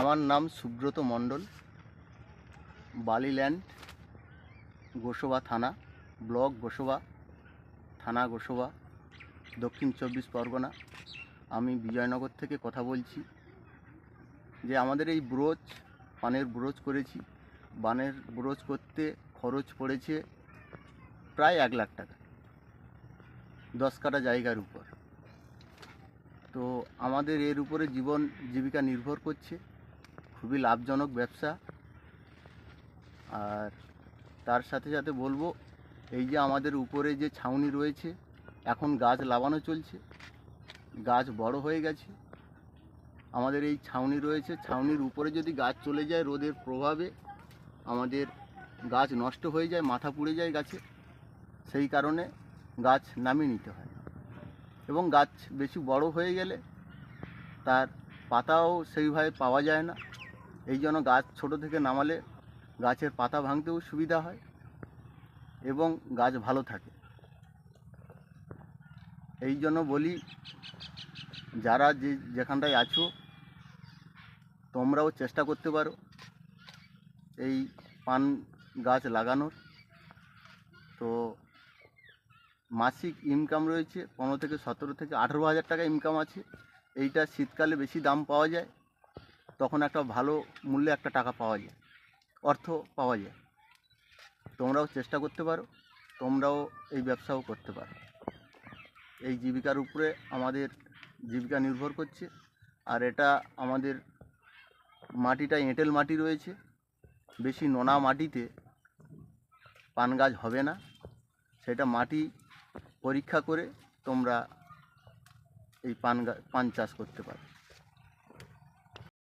আমার নাম সুব্রত মণ্ডল। বালিল্যান্ড, গোসবা থানা, ব্লক গোসবা, থানা গোসবা, দক্ষিণ চব্বিশ পরগনা। আমি বিজয়নগর থেকে কথা বলছি। যে আমাদের এই ব্রোচ, পানের ব্রোচ করেছি। বানের ব্রোচ করতে খরচ পড়েছে প্রায় এক লাখ টাকা, দশ কাটা জায়গার উপর। তো আমাদের এর উপরে জীবন, জীবিকা নির্ভর করছে। খুবই লাভজনক ব্যবসা। আর তার সাথে সাথে বলব, এই যে আমাদের উপরে যে ছাউনি রয়েছে, এখন গাছ লাগানো চলছে। গাছ বড় হয়ে গেছে। আমাদের এই ছাউনি রয়েছে। ছাউনির উপরে যদি গাছ চলে যায় রোদের প্রভাবে, আমাদের গাছ নষ্ট হয়ে যায়, মাথা পুড়ে যায় গাছে। সেই কারণে গাছ নামিয়ে নিতে হয়। এবং গাছ বেশি বড় হয়ে গেলে তার পাতাও সেইভাবে পাওয়া যায় না। এই জন্য গাছ ছোট থেকে নামালে গাছের পাতা ভাঙতেও সুবিধা হয় এবং গাছ ভালো থাকে। এই জন্য বলি, যারা যে যেখানটায় আছো, তোমরাও চেষ্টা করতে পারো এই পান গাছ লাগানোর। তো মাসিক ইনকাম রয়েছে পনেরো থেকে সতেরো থেকে আঠেরো হাজার টাকা ইনকাম আছে। এইটা শীতকালে বেশি দাম পাওয়া যায়। তখন একটা ভালো মূল্যে একটা টাকা পাওয়া যায়, অর্থ পাওয়া যায়। তোমরাও চেষ্টা করতে পারো, তোমরাও এই ব্যবসাও করতে পারো। এই জীবিকার উপরে আমাদের জীবিকা নির্ভর করছে, আর এটা আমাদের মাটিটা এঁটেল মাটি রয়েছে, বেশি নোনা মাটিতে পান গাছ হবে না। সেটা মাটি পরীক্ষা করে তোমরা এই পান গা, পান চাষ করতে পারো।